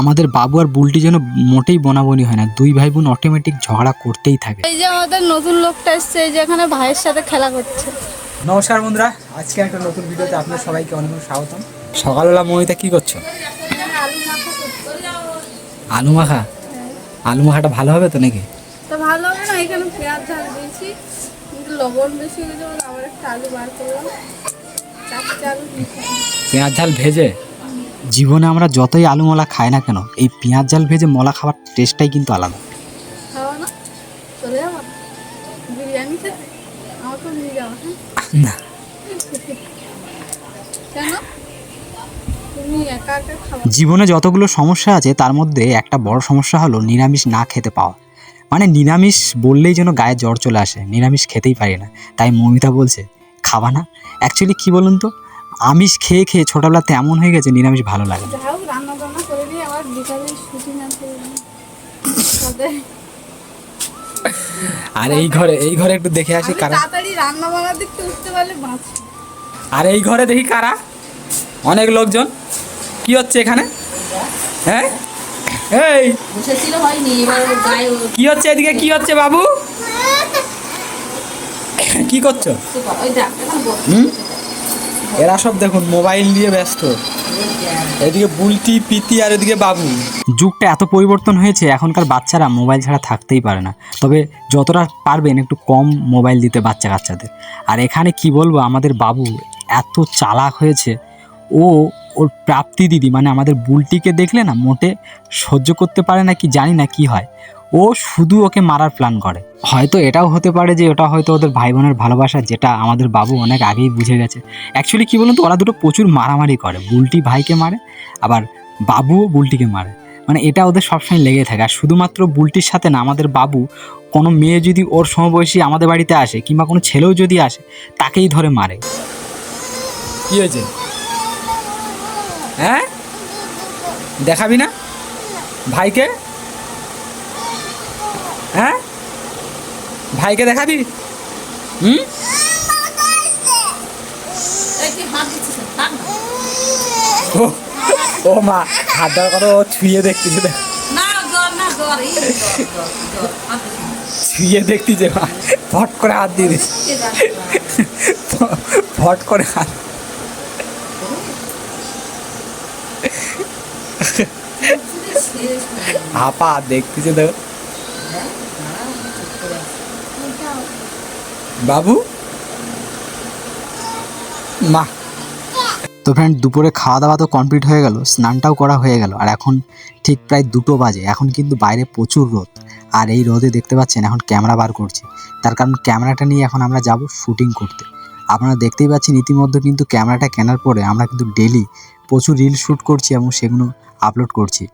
আমাদের বাবু আর বুলটি যেন মোটেই বনাবনি হয় না। দুই ভাই বোন অটোমেটিক ঝগড়া করতেই থাকে। এই যে আমাদের নতুন লোকটা এসছে এই যে এখানে ভাইয়ের সাথে খেলা করছে। নমস্কার বন্ধুরা আজকে একটা নতুন ভিডিওতে আপনার সবাইকে অনেক স্বাগতম। সকালবেলা মমিতা কি করছ? আলু মাখা আলু মাখাটা ভালো হবে তো নাকি? তো ভালো হবে না এখানে পেঁয়াজ ঝাল দিয়েছি কিন্তু লবণ বেশি হয়ে যাবে আবার একটা আলু বার করলাম। পেঁয়াজ ঝাল ভেজে? জীবনে আমরা যতই আলু মলা খাই না কেন এই পেঁয়াজ ঝাল ভেজে মলা খাবার টেস্টটাই কিন্তু আলাদা। না হ্যাঁ? জীবনে যতগুলো সমস্যা আছে তার মধ্যে একটা বড় সমস্যা হলো নিরামিষ না খেতে পাওয়া। মানে নিরামিষ বললেই যেন গায়ে জ্বর চলে আসে নিরামিষ খেতেই পারি না। তাই মমিতা বলছে খাবা না? অ্যাকচুয়ালি কি বলুন তো? আমিষ খেয়ে খেয়ে ছোটোবেলাতে এমন হয়ে গেছে নিরামিষ ভালো লাগে না। আর এই ঘরে এই ঘরে একটু দেখে আসি কারা। রান্না বান্না দেখতে উঠতে পারলে আর এই ঘরে দেখি কারা? অনেক লোকজন। কি হচ্ছে এখানে? হ্যাঁ? এই! কি হচ্ছে এদিকে? কি হচ্ছে বাবু? কি করছ? হুম? এরা সব দেখুন, মোবাইল নিয়ে ব্যস্ত। এদিকে বুলটি, পিতি আর এদিকে বাবু। যুগটা এত পরিবর্তন হয়েছে, এখনকার বাচ্চারা মোবাইল ছাড়া থাকতেই পারে না। তবে যতটা পারবেন একটু কম মোবাইল দিতে বাচ্চা কাচ্চাদের। আর এখানে কি বলব, আমাদের বাবু এত চালাক হয়েছে। ও ওর প্রাপ্তি দিদি মানে আমাদের বুলটিকে দেখলে না, মোটে সহ্য করতে পারে না কি, জানি না কি হয়। ও শুধু ওকে মারার প্ল্যান করে। হয়তো এটাও হতে পারে যে ওটা হয়তো ওদের ভাই বোনের ভালোবাসা যেটা আমাদের বাবু অনেক আগেই বুঝে গেছে। অ্যাকচুয়ালি কী বলুন তো, ওরা দুটো প্রচুর মারামারি করে। বুলটি ভাইকে মারে, আবার বাবুও বুলটিকে মারে। মানে এটা ওদের সবসময় লেগে থাকে। আর শুধুমাত্র বুলটির সাথে না, আমাদের বাবু কোনো মেয়ে যদি ওর সমবয়সী আমাদের বাড়িতে আসে কিংবা কোনো ছেলেও যদি আসে, তাকেই ধরে মারে। কি হয়েছে? হ্যাঁ? দেখাবি না? ভাইকে? হ্যাঁ? ভাইকে দেখাবি? হুম। ও মা হাত দেওয়ার কথা ও ছুঁয়ে দেখতেছে দেখ। না। ছুঁয়ে দেখতেছে মা ফট করে হাত দিয়ে দিস ফট করে হাত আপা দেখতেছে দেখো। বাবু? মা। তো ফ্রেন্ড দুপুরে খাওয়া দাওয়া তো কমপ্লিট হয়ে গেল, স্নানটাও করা হয়ে গেল, আর এখন ঠিক প্রায় দুটো বাজে, এখন কিন্তু বাইরে প্রচুর রোদ, আর এই রোদে দেখতে পাচ্ছেন এখন ক্যামেরা বার করছি, তার কারণ ক্যামেরাটা নিয়ে এখন আমরা যাব শুটিং করতে, আপনারা দেখতেই পাচ্ছেন ইতিমধ্যে কিন্তু ক্যামেরাটা কেনার পরে আমরা কিন্তু ডেলি প্রচুর রিল শ্যুট করছি এবং সেগুলো আপলোড করছি,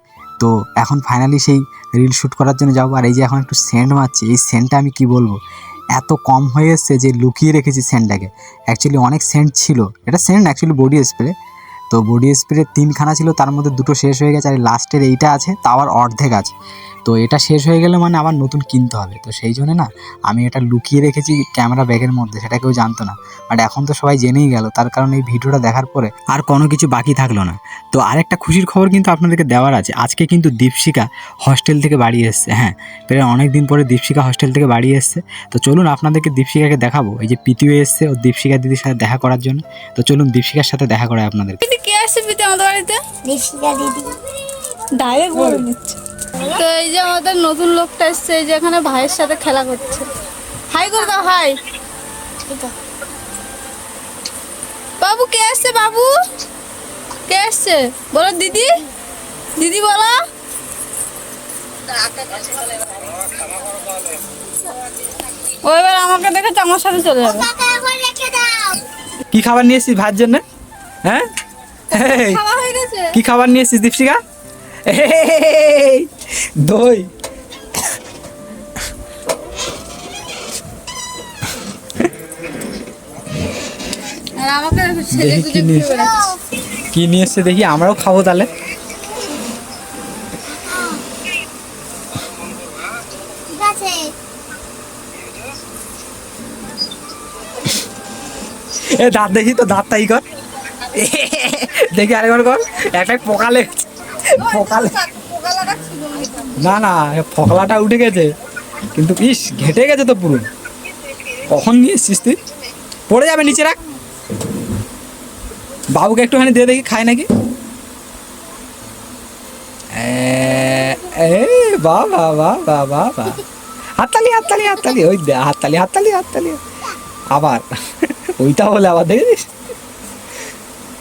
তো এখন ফাইনালি সেই রিল শ্যুট করার জন্য যাব, আর এই যে এখন একটু সেন্ট মারছি, এই সেন্টটা আমি কি বলব এত কম হয়ে এসছে যে লুকিয়ে রেখেছি সেন্টটাকে অ্যাকচুয়ালি অনেক সেন্ট ছিল। এটা সেন্ট অ্যাকচুয়ালি বডি স্প্রে তো বডি স্প্রে তিনখানা ছিল, তার মধ্যে দুটো শেষ হয়ে গেছে, আর লাস্টের এইটা আছে তা আবার অর্ধেক আছে। তো এটা শেষ হয়ে গেলে মানে আবার নতুন কিনতে হবে। তো সেই জন্য না আমি এটা লুকিয়ে রেখেছি ক্যামেরা ব্যাগের মধ্যে সেটা কেউ জানতো না। বাট এখন তো সবাই জেনেই গেল তার কারণে এই ভিডিওটা দেখার পরে আর কোনো কিছু বাকি থাকল না। তো আরেকটা খুশির খবর কিন্তু আপনাদেরকে দেওয়ার আছে আজকে কিন্তু দীপশিকা হস্টেল থেকে বাড়ি এসছে হ্যাঁ। প্রায় অনেক দিন পরে দীপশিকা হস্টেল থেকে বাড়ি এসছে। তো চলুন আপনাদেরকে দীপশিকাকে দেখাবো এই যে পিতিও এসছে ও দীপশিকা দিদির সাথে দেখা করার জন্য। তো চলুন দীপশিকার সাথে দেখা করায় আপনাদের দিদি কে আসছে পিতে আমাদের বাড়িতে? ঋষিকা দিদি। ডাইরেক্ট বলে দিচ্ছে। তো এই যে আমাদের নতুন লোকটা এসছে এই যে এখানে ভাইয়ের সাথে খেলা করছে। হাই করে দাও হাই। বাবু কে আসছে বাবু? কে আসছে বলো দিদি। দিদি বলো। ও এবার আমাকে দেখে আমার সাথে চলে যাবে। কি খাবার নিয়ে এসেছিস ভাত জন্য? হ্যাঁ? কি খাবার নিয়ে এসেছিস দীপশিকা দই। আর আমাকে দেখো ছেলে দেখি কি নিয়ে- কি নিয়ে এসছে দেখি? আমরাও খাব তাহলে। এ দাঁত দেখি তো দাঁত তাই কর। দেখি আরেকবার কর। একটা পোকা লেগেছে পোকা না না ফকলাটা উঠে গেছে। কিন্তু ইস, ঘেটে গেছে তো পুরো। কখন নিয়ে তুই? পড়ে যাবে, নিচে রাখ। বাবুকে একটুখানি দিয়ে দেখি, খায় নাকি? বা বা বা বা বা। হাততালি হাততালি হাততালি, ওই দে, হাততালি হাততালি হাততালি। আবার, ওইটা হলে আবার দেখেছিস?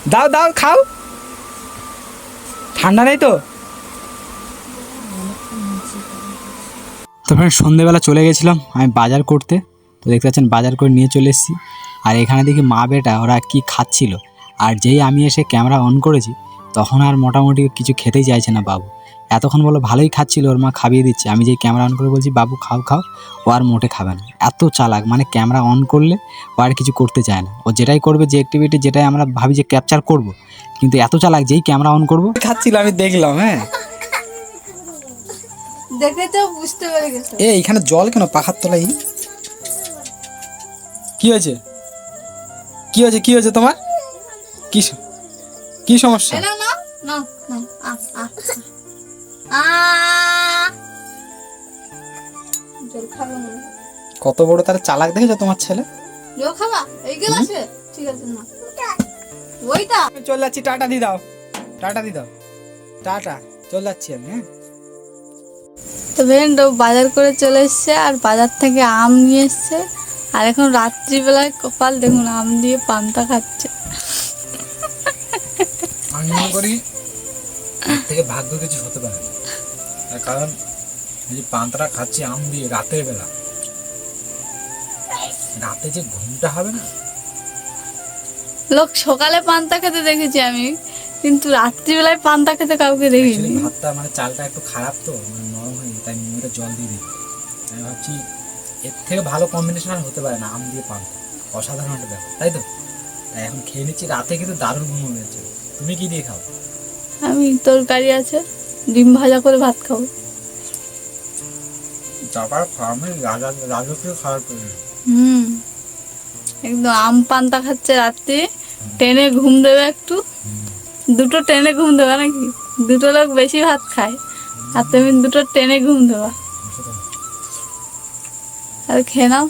দাও দাও, খাও। ঠান্ডা নেই তো? তো ফ্রেন্ড সন্ধেবেলা চলে গেছিলাম, আমি বাজার করতে। তো দেখতে পাচ্ছেন, বাজার করে নিয়ে চলে এসেছি। আর এখানে দেখি মা বেটা, ওরা কি খাচ্ছিল। আর যেই আমি এসে ক্যামেরা অন করেছি, তখন আর মোটামুটি কিছু খেতেই চাইছে না বাবু। এতক্ষণ বলো ভালোই খাচ্ছিল, ওর মা খাইয়ে দিচ্ছে। আমি যেই ক্যামেরা অন করে বলছি, বাবু, খাও খাও। ও আর মোটে খাবে না। এত চালাক মানে ক্যামেরা অন করলে ও আর কিছু করতে চায় না। ও যেটাই করবে, যে অ্যাক্টিভিটি যেটাই আমরা ভাবি যে ক্যাপচার করব, কিন্তু এত চালাক, যেই ক্যামেরা অন করব, খাচ্ছিল, আমি দেখলাম হ্যাঁ। দেখে তো বুঝতে পেরে গেছে। এ এখানে জল কেন পাখার তলায়? কি হয়েছে? কি হয়েছে কি হয়েছে তোমার? কি কি সমস্যা? কত বড় তার চালাক দেখেছ তোমার ছেলে? চলে যাচ্ছি টাটা দি দাও। টাটা দি দাও। টাটা চলে যাচ্ছি আমি হ্যাঁ? তো ফ্রেন্ড ও বাজার করে চলে এসছে আর বাজার থেকে আম নিয়ে এসছে। আর এখন রাত্রিবেলায় কপাল দেখুন আম দিয়ে পান্তা খাচ্ছে। আমি মনে করি থেকে ভাগ্য কিছু হতে পারে না। কারণ যে পান্তাটা খাচ্ছি আম দিয়ে রাতের বেলা রাতে যে ঘুমটা হবে না? লোক সকালে পান্তা খেতে দেখেছি আমি কিন্তু রাত্রিবেলায় পান্তা খেতে কাউকে দেখিনি। ভাতটা মানে চালটা একটু খারাপ তো মানে নিয়মিত জল দিয়ে দিই। আমি ভাবছি এর থেকে ভালো কম্বিনেশন আর হতে পারে না আম দিয়ে পান অসাধারণ একটা ব্যাপার তাই তো? এখন খেয়ে নিচ্ছি রাতে কিন্তু দারুণ ঘুম হয়েছে। তুমি কি দিয়ে খাও? আমি তরকারি আছে ডিম ভাজা করে ভাত খাব। তারপর ফার্মে রাজা রাজকীয় খাবার করে হুম। একদম আম পান্তা খাচ্ছে রাত্রে টেনে ঘুম দেবে একটু। দুটো টেনে ঘুম দেবে নাকি? দুটো লোক বেশি ভাত খায়। আর তুমি দুটো টেনে ঘুম দেবা। আর খেয়ে নাও।